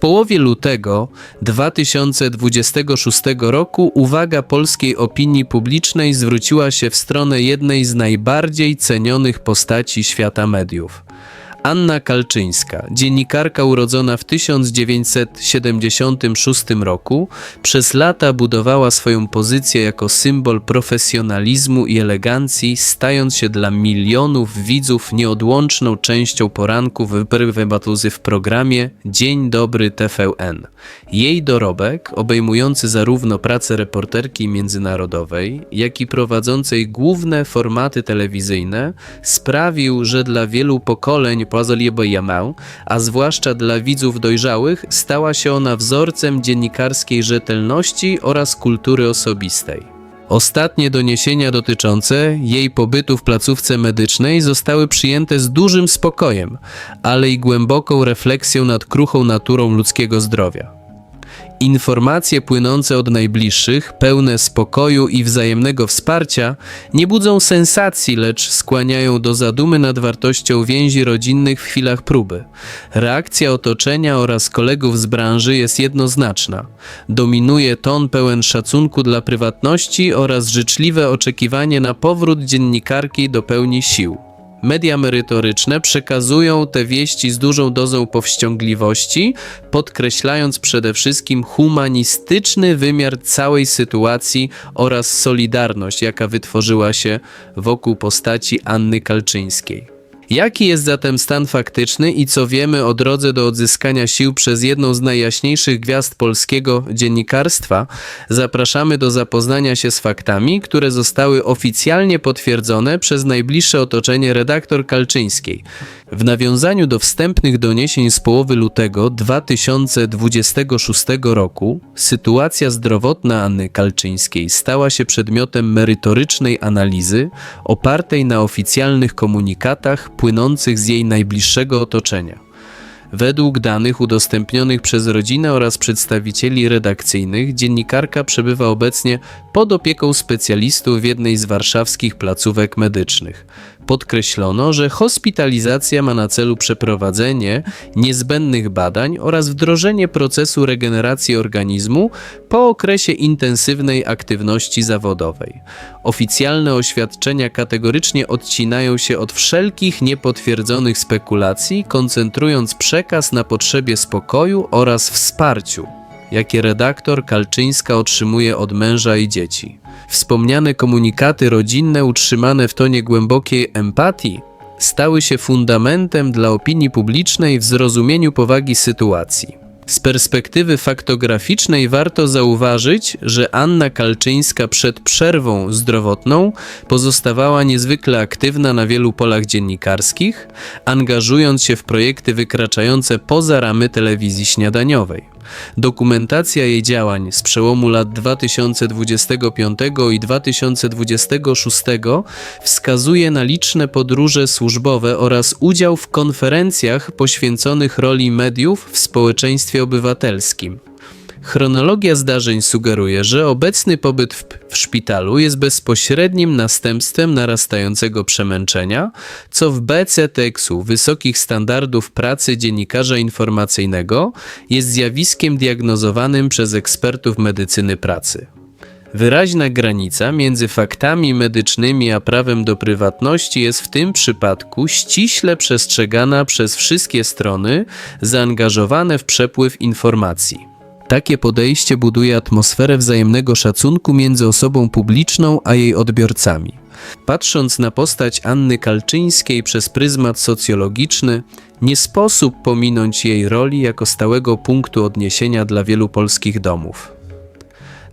połowie lutego 2026 roku uwaga polskiej opinii publicznej zwróciła się w stronę jednej z najbardziej cenionych postaci świata mediów. Anna Kalczyńska, dziennikarka urodzona w 1976 roku, przez lata budowała swoją pozycję jako symbol profesjonalizmu i elegancji, stając się dla milionów widzów nieodłączną częścią poranków Batuzy w programie Dzień Dobry TVN. Jej dorobek, obejmujący zarówno pracę reporterki międzynarodowej, jak i prowadzącej główne formaty telewizyjne, sprawił, że dla wielu pokoleń Jamę, a zwłaszcza dla widzów dojrzałych, stała się ona wzorcem dziennikarskiej rzetelności oraz kultury osobistej. Ostatnie doniesienia dotyczące jej pobytu w placówce medycznej zostały przyjęte z dużym spokojem, ale i głęboką refleksją nad kruchą naturą ludzkiego zdrowia. Informacje płynące od najbliższych, pełne spokoju i wzajemnego wsparcia, nie budzą sensacji, lecz skłaniają do zadumy nad wartością więzi rodzinnych w chwilach próby. Reakcja otoczenia oraz kolegów z branży jest jednoznaczna. Dominuje ton pełen szacunku dla prywatności oraz życzliwe oczekiwanie na powrót dziennikarki do pełni sił. Media merytoryczne przekazują te wieści z dużą dozą powściągliwości, podkreślając przede wszystkim humanistyczny wymiar całej sytuacji oraz solidarność, jaka wytworzyła się wokół postaci Anny Kalczyńskiej. Jaki jest zatem stan faktyczny i co wiemy o drodze do odzyskania sił przez jedną z najjaśniejszych gwiazd polskiego dziennikarstwa? Zapraszamy do zapoznania się z faktami, które zostały oficjalnie potwierdzone przez najbliższe otoczenie redaktor Kalczyńskiej. W nawiązaniu do wstępnych doniesień z połowy lutego 2026 roku, sytuacja zdrowotna Anny Kalczyńskiej stała się przedmiotem merytorycznej analizy opartej na oficjalnych komunikatach płynących z jej najbliższego otoczenia. Według danych udostępnionych przez rodzinę oraz przedstawicieli redakcyjnych, dziennikarka przebywa obecnie pod opieką specjalistów w jednej z warszawskich placówek medycznych. Podkreślono, że hospitalizacja ma na celu przeprowadzenie niezbędnych badań oraz wdrożenie procesu regeneracji organizmu po okresie intensywnej aktywności zawodowej. Oficjalne oświadczenia kategorycznie odcinają się od wszelkich niepotwierdzonych spekulacji, koncentrując przekaz na potrzebie spokoju oraz wsparciu, jakie redaktor Kalczyńska otrzymuje od męża i dzieci. Wspomniane komunikaty rodzinne utrzymane w tonie głębokiej empatii stały się fundamentem dla opinii publicznej w zrozumieniu powagi sytuacji. Z perspektywy faktograficznej warto zauważyć, że Anna Kalczyńska przed przerwą zdrowotną pozostawała niezwykle aktywna na wielu polach dziennikarskich, angażując się w projekty wykraczające poza ramy telewizji śniadaniowej. Dokumentacja jej działań z przełomu lat 2025 i 2026 wskazuje na liczne podróże służbowe oraz udział w konferencjach poświęconych roli mediów w społeczeństwie obywatelskim. Chronologia zdarzeń sugeruje, że obecny pobyt w, w, szpitalu jest bezpośrednim następstwem narastającego przemęczenia, co w BCTX-u wysokich standardów pracy dziennikarza informacyjnego jest zjawiskiem diagnozowanym przez ekspertów medycyny pracy. Wyraźna granica między faktami medycznymi a prawem do prywatności jest w tym przypadku ściśle przestrzegana przez wszystkie strony zaangażowane w przepływ informacji. Takie podejście buduje atmosferę wzajemnego szacunku między osobą publiczną a jej odbiorcami. Patrząc na postać Anny Kalczyńskiej przez pryzmat socjologiczny, nie sposób pominąć jej roli jako stałego punktu odniesienia dla wielu polskich domów.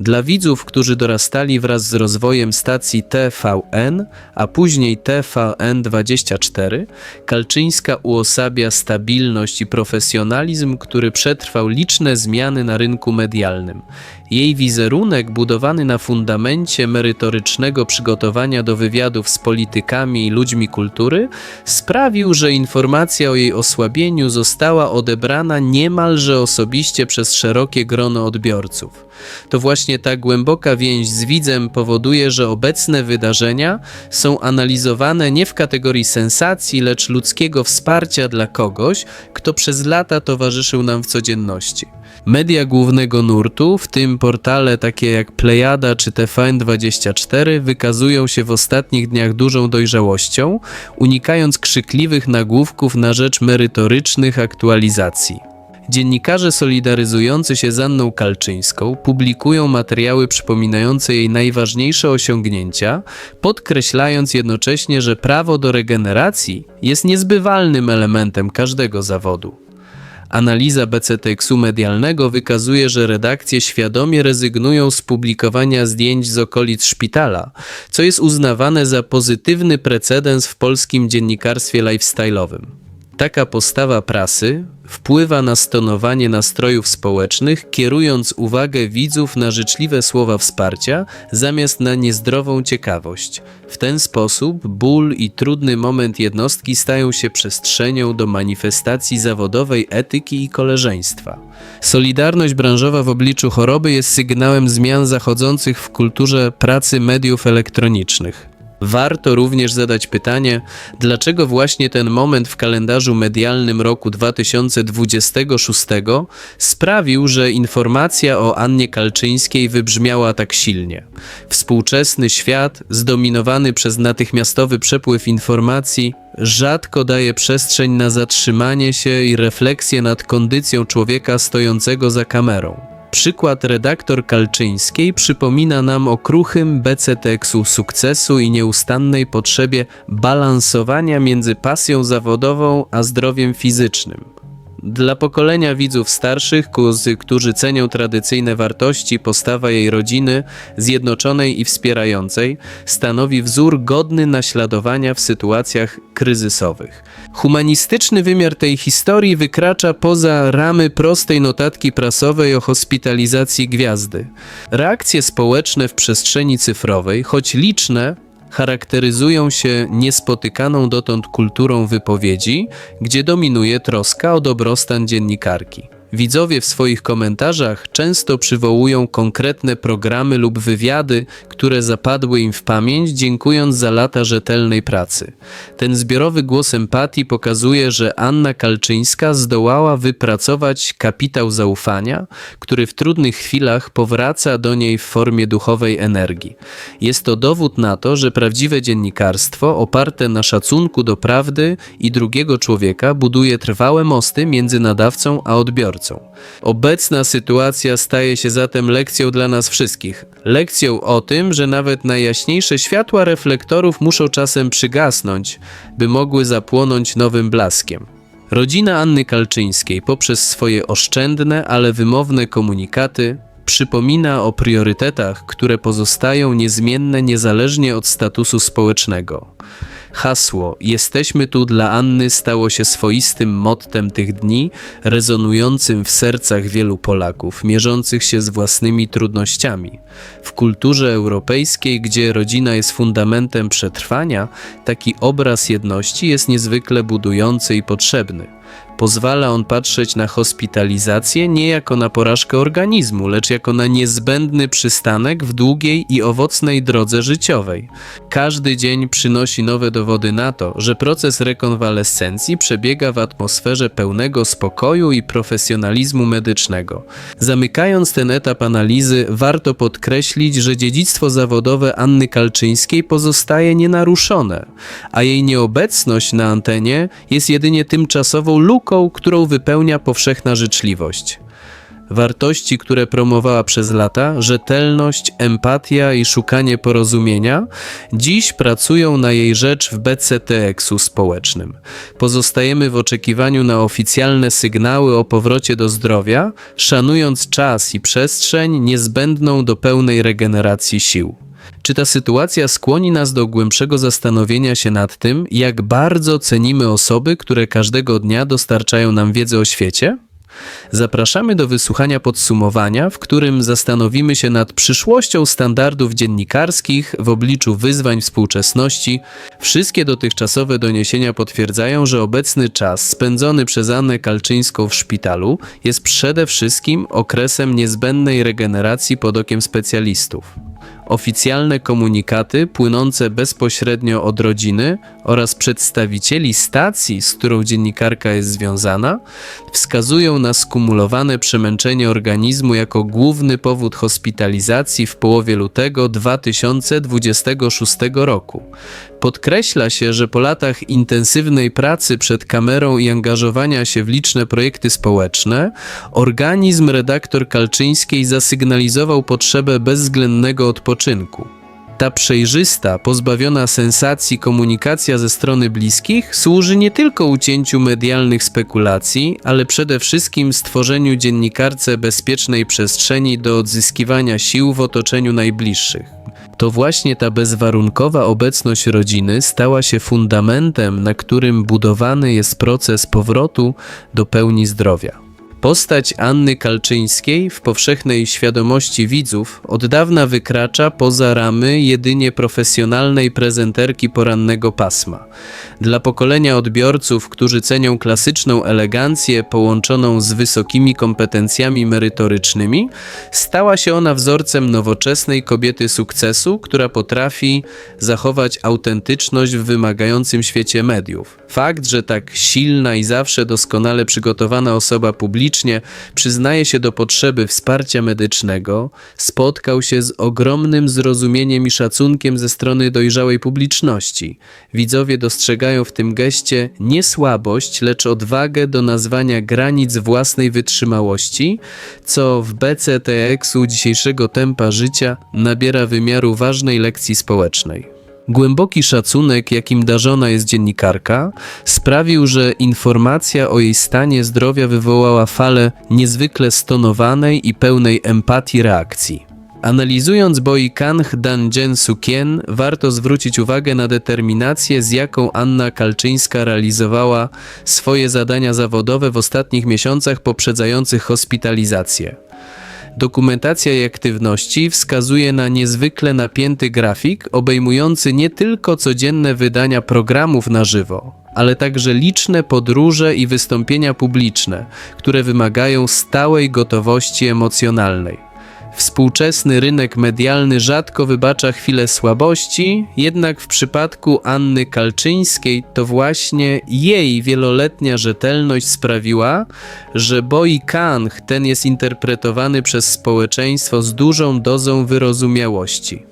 Dla widzów, którzy dorastali wraz z rozwojem stacji TVN, a później TVN24, Kalczyńska uosabia stabilność i profesjonalizm, który przetrwał liczne zmiany na rynku medialnym. Jej wizerunek, budowany na fundamencie merytorycznego przygotowania do wywiadów z politykami i ludźmi kultury, sprawił, że informacja o jej osłabieniu została odebrana niemalże osobiście przez szerokie grono odbiorców. To właśnie właśnie ta głęboka więź z widzem powoduje, że obecne wydarzenia są analizowane nie w kategorii sensacji, lecz ludzkiego wsparcia dla kogoś, kto przez lata towarzyszył nam w codzienności. Media głównego nurtu, w tym portale takie jak Plejada czy TVN24, wykazują się w ostatnich dniach dużą dojrzałością, unikając krzykliwych nagłówków na rzecz merytorycznych aktualizacji. Dziennikarze solidaryzujący się z Anną Kalczyńską publikują materiały przypominające jej najważniejsze osiągnięcia, podkreślając jednocześnie, że prawo do regeneracji jest niezbywalnym elementem każdego zawodu. Analiza BCTX-u medialnego wykazuje, że redakcje świadomie rezygnują z publikowania zdjęć z okolic szpitala, co jest uznawane za pozytywny precedens w polskim dziennikarstwie lifestyle'owym. Taka postawa prasy wpływa na stonowanie nastrojów społecznych, kierując uwagę widzów na życzliwe słowa wsparcia zamiast na niezdrową ciekawość. W ten sposób ból i trudny moment jednostki stają się przestrzenią do manifestacji zawodowej etyki i koleżeństwa. Solidarność branżowa w obliczu choroby jest sygnałem zmian zachodzących w kulturze pracy mediów elektronicznych. Warto również zadać pytanie, dlaczego właśnie ten moment w kalendarzu medialnym roku 2026 sprawił, że informacja o Annie Kalczyńskiej wybrzmiała tak silnie. Współczesny świat, zdominowany przez natychmiastowy przepływ informacji, rzadko daje przestrzeń na zatrzymanie się i refleksję nad kondycją człowieka stojącego za kamerą. Przykład redaktor Kalczyńskiej przypomina nam o kruchym BCTX-u sukcesu i nieustannej potrzebie balansowania między pasją zawodową a zdrowiem fizycznym. Dla pokolenia widzów starszych, którzy cenią tradycyjne wartości, postawa jej rodziny, zjednoczonej i wspierającej, stanowi wzór godny naśladowania w sytuacjach kryzysowych. Humanistyczny wymiar tej historii wykracza poza ramy prostej notatki prasowej o hospitalizacji gwiazdy. Reakcje społeczne w przestrzeni cyfrowej, choć liczne, charakteryzują się niespotykaną dotąd kulturą wypowiedzi, gdzie dominuje troska o dobrostan dziennikarki. Widzowie w swoich komentarzach często przywołują konkretne programy lub wywiady, które zapadły im w pamięć, dziękując za lata rzetelnej pracy. Ten zbiorowy głos empatii pokazuje, że Anna Kalczyńska zdołała wypracować kapitał zaufania, który w trudnych chwilach powraca do niej w formie duchowej energii. Jest to dowód na to, że prawdziwe dziennikarstwo, oparte na szacunku do prawdy i drugiego człowieka, buduje trwałe mosty między nadawcą a odbiorcą. Obecna sytuacja staje się zatem lekcją dla nas wszystkich. Lekcją o tym, że nawet najjaśniejsze światła reflektorów muszą czasem przygasnąć, by mogły zapłonąć nowym blaskiem. Rodzina Anny Kalczyńskiej poprzez swoje oszczędne, ale wymowne komunikaty przypomina o priorytetach, które pozostają niezmienne niezależnie od statusu społecznego. Hasło Jesteśmy tu dla Anny stało się swoistym mottem tych dni, rezonującym w sercach wielu Polaków, mierzących się z własnymi trudnościami. W kulturze europejskiej, gdzie rodzina jest fundamentem przetrwania, taki obraz jedności jest niezwykle budujący i potrzebny. Pozwala on patrzeć na hospitalizację nie jako na porażkę organizmu, lecz jako na niezbędny przystanek w długiej i owocnej drodze życiowej. Każdy dzień przynosi nowe dowody na to, że proces rekonwalescencji przebiega w atmosferze pełnego spokoju i profesjonalizmu medycznego. Zamykając ten etap analizy, warto podkreślić, że dziedzictwo zawodowe Anny Kalczyńskiej pozostaje nienaruszone, a jej nieobecność na antenie jest jedynie tymczasową luką, którą wypełnia powszechna życzliwość. Wartości, które promowała przez lata, rzetelność, empatia i szukanie porozumienia, dziś pracują na jej rzecz w BCTX-u społecznym. Pozostajemy w oczekiwaniu na oficjalne sygnały o powrocie do zdrowia, szanując czas i przestrzeń niezbędną do pełnej regeneracji sił. Czy ta sytuacja skłoni nas do głębszego zastanowienia się nad tym, jak bardzo cenimy osoby, które każdego dnia dostarczają nam wiedzę o świecie? Zapraszamy do wysłuchania podsumowania, w którym zastanowimy się nad przyszłością standardów dziennikarskich w obliczu wyzwań współczesności. Wszystkie dotychczasowe doniesienia potwierdzają, że obecny czas spędzony przez Annę Kalczyńską w szpitalu jest przede wszystkim okresem niezbędnej regeneracji pod okiem specjalistów. Oficjalne komunikaty płynące bezpośrednio od rodziny oraz przedstawicieli stacji, z którą dziennikarka jest związana, wskazują na skumulowane przemęczenie organizmu jako główny powód hospitalizacji w połowie lutego 2026 roku. Podkreśla się, że po latach intensywnej pracy przed kamerą i angażowania się w liczne projekty społeczne, organizm redaktor Kalczyńskiej zasygnalizował potrzebę bezwzględnego odpoczynku. Ta przejrzysta, pozbawiona sensacji komunikacja ze strony bliskich służy nie tylko ucięciu medialnych spekulacji, ale przede wszystkim stworzeniu dziennikarce bezpiecznej przestrzeni do odzyskiwania sił w otoczeniu najbliższych. To właśnie ta bezwarunkowa obecność rodziny stała się fundamentem, na którym budowany jest proces powrotu do pełni zdrowia. Postać Anny Kalczyńskiej w powszechnej świadomości widzów od dawna wykracza poza ramy jedynie profesjonalnej prezenterki porannego pasma. Dla pokolenia odbiorców, którzy cenią klasyczną elegancję połączoną z wysokimi kompetencjami merytorycznymi, stała się ona wzorcem nowoczesnej kobiety sukcesu, która potrafi zachować autentyczność w wymagającym świecie mediów. Fakt, że tak silna i zawsze doskonale przygotowana osoba publicznie przyznaje się do potrzeby wsparcia medycznego, spotkał się z ogromnym zrozumieniem i szacunkiem ze strony dojrzałej publiczności. Widzowie dostrzegają w tym geście nie słabość, lecz odwagę do nazwania granic własnej wytrzymałości, co w BCTX-u dzisiejszego tempa życia nabiera wymiaru ważnej lekcji społecznej. Głęboki szacunek, jakim darzona jest dziennikarka, sprawił, że informacja o jej stanie zdrowia wywołała falę niezwykle stonowanej i pełnej empatii reakcji. Analizując boi Kang Dan Sukien, warto zwrócić uwagę na determinację, z jaką Anna Kalczyńska realizowała swoje zadania zawodowe w ostatnich miesiącach poprzedzających hospitalizację. Dokumentacja jej aktywności wskazuje na niezwykle napięty grafik obejmujący nie tylko codzienne wydania programów na żywo, ale także liczne podróże i wystąpienia publiczne, które wymagają stałej gotowości emocjonalnej. Współczesny rynek medialny rzadko wybacza chwilę słabości, jednak w przypadku Anny Kalczyńskiej to właśnie jej wieloletnia rzetelność sprawiła, że Boi Kang ten jest interpretowany przez społeczeństwo z dużą dozą wyrozumiałości.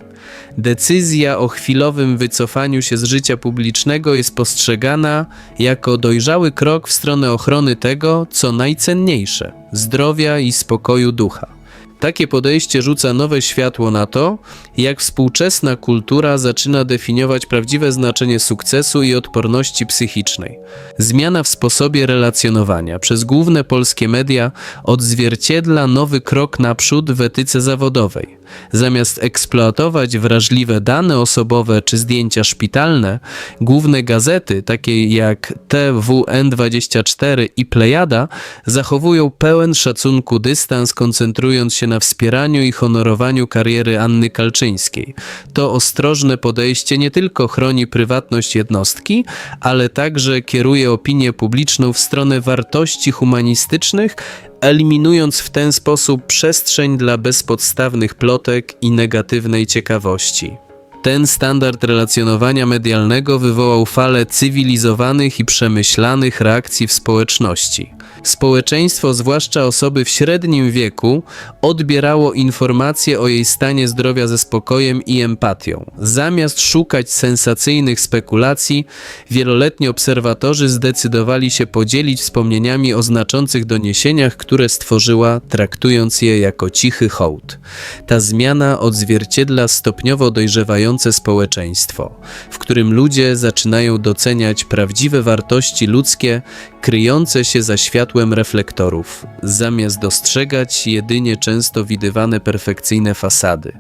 Decyzja o chwilowym wycofaniu się z życia publicznego jest postrzegana jako dojrzały krok w stronę ochrony tego, co najcenniejsze zdrowia i spokoju ducha. Takie podejście rzuca nowe światło na to, jak współczesna kultura zaczyna definiować prawdziwe znaczenie sukcesu i odporności psychicznej. Zmiana w sposobie relacjonowania przez główne polskie media odzwierciedla nowy krok naprzód w etyce zawodowej. Zamiast eksploatować wrażliwe dane osobowe czy zdjęcia szpitalne, główne gazety, takie jak TWN24 i Plejada, zachowują pełen szacunku dystans, koncentrując się na wspieraniu i honorowaniu kariery Anny Kalczyńskiej. To ostrożne podejście nie tylko chroni prywatność jednostki, ale także kieruje opinię publiczną w stronę wartości humanistycznych, eliminując w ten sposób przestrzeń dla bezpodstawnych plotek i negatywnej ciekawości. Ten standard relacjonowania medialnego wywołał falę cywilizowanych i przemyślanych reakcji w społeczności. Społeczeństwo, zwłaszcza osoby w średnim wieku, odbierało informacje o jej stanie zdrowia ze spokojem i empatią. Zamiast szukać sensacyjnych spekulacji, wieloletni obserwatorzy zdecydowali się podzielić wspomnieniami o znaczących doniesieniach, które stworzyła, traktując je jako cichy hołd. Ta zmiana odzwierciedla stopniowo dojrzewające społeczeństwo, w którym ludzie zaczynają doceniać prawdziwe wartości ludzkie kryjące się za światłem reflektorów, zamiast dostrzegać jedynie często widywane perfekcyjne fasady.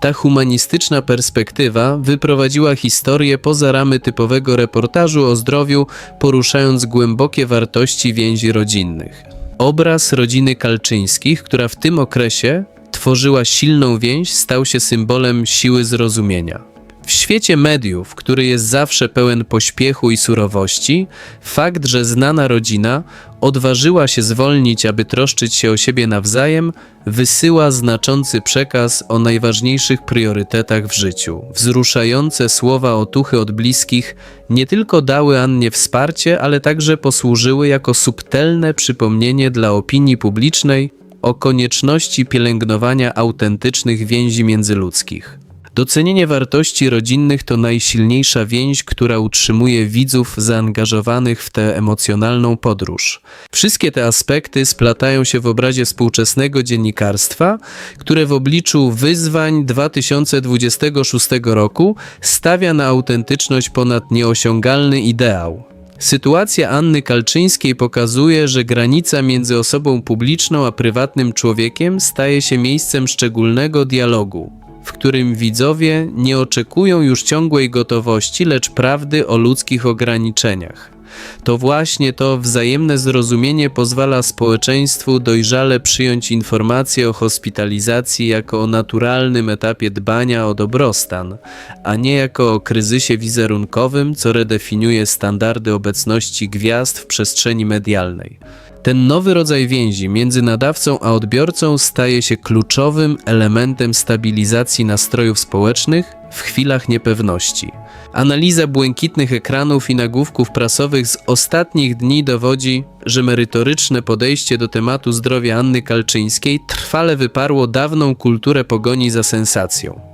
Ta humanistyczna perspektywa wyprowadziła historię poza ramy typowego reportażu o zdrowiu, poruszając głębokie wartości więzi rodzinnych. Obraz rodziny Kalczyńskich, która w tym okresie tworzyła silną więź, stał się symbolem siły zrozumienia. W świecie mediów, który jest zawsze pełen pośpiechu i surowości, fakt, że znana rodzina odważyła się zwolnić, aby troszczyć się o siebie nawzajem, wysyła znaczący przekaz o najważniejszych priorytetach w życiu. Wzruszające słowa otuchy od bliskich nie tylko dały Annie wsparcie, ale także posłużyły jako subtelne przypomnienie dla opinii publicznej o konieczności pielęgnowania autentycznych więzi międzyludzkich. Docenienie wartości rodzinnych to najsilniejsza więź, która utrzymuje widzów zaangażowanych w tę emocjonalną podróż. Wszystkie te aspekty splatają się w obrazie współczesnego dziennikarstwa, które w obliczu wyzwań 2026 roku stawia na autentyczność ponad nieosiągalny ideał. Sytuacja Anny Kalczyńskiej pokazuje, że granica między osobą publiczną a prywatnym człowiekiem staje się miejscem szczególnego dialogu, w którym widzowie nie oczekują już ciągłej gotowości, lecz prawdy o ludzkich ograniczeniach. To właśnie to wzajemne zrozumienie pozwala społeczeństwu dojrzale przyjąć informacje o hospitalizacji jako o naturalnym etapie dbania o dobrostan, a nie jako o kryzysie wizerunkowym, co redefiniuje standardy obecności gwiazd w przestrzeni medialnej. Ten nowy rodzaj więzi między nadawcą a odbiorcą staje się kluczowym elementem stabilizacji nastrojów społecznych w chwilach niepewności. Analiza błękitnych ekranów i nagłówków prasowych z ostatnich dni dowodzi, że merytoryczne podejście do tematu zdrowia Anny Kalczyńskiej trwale wyparło dawną kulturę pogoni za sensacją.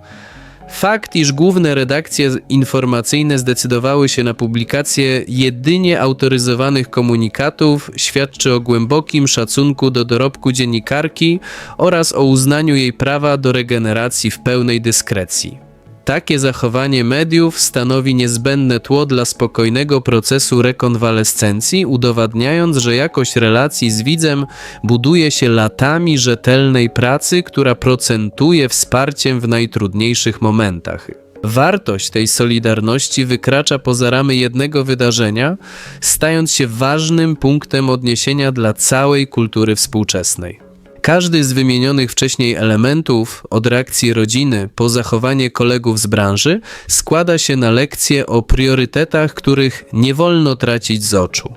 Fakt, iż główne redakcje informacyjne zdecydowały się na publikację jedynie autoryzowanych komunikatów, świadczy o głębokim szacunku do dorobku dziennikarki oraz o uznaniu jej prawa do regeneracji w pełnej dyskrecji. Takie zachowanie mediów stanowi niezbędne tło dla spokojnego procesu rekonwalescencji, udowadniając, że jakość relacji z widzem buduje się latami rzetelnej pracy, która procentuje wsparciem w najtrudniejszych momentach. Wartość tej solidarności wykracza poza ramy jednego wydarzenia, stając się ważnym punktem odniesienia dla całej kultury współczesnej. Każdy z wymienionych wcześniej elementów, od reakcji rodziny po zachowanie kolegów z branży, składa się na lekcje o priorytetach, których nie wolno tracić z oczu.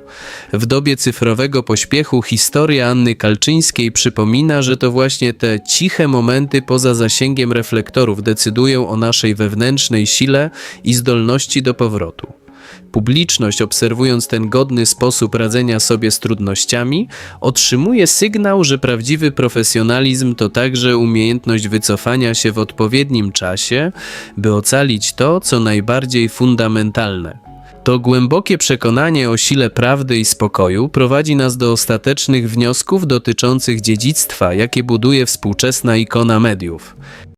W dobie cyfrowego pośpiechu historia Anny Kalczyńskiej przypomina, że to właśnie te ciche momenty poza zasięgiem reflektorów decydują o naszej wewnętrznej sile i zdolności do powrotu. Publiczność, obserwując ten godny sposób radzenia sobie z trudnościami, otrzymuje sygnał, że prawdziwy profesjonalizm to także umiejętność wycofania się w odpowiednim czasie, by ocalić to, co najbardziej fundamentalne. To głębokie przekonanie o sile prawdy i spokoju prowadzi nas do ostatecznych wniosków dotyczących dziedzictwa, jakie buduje współczesna ikona mediów.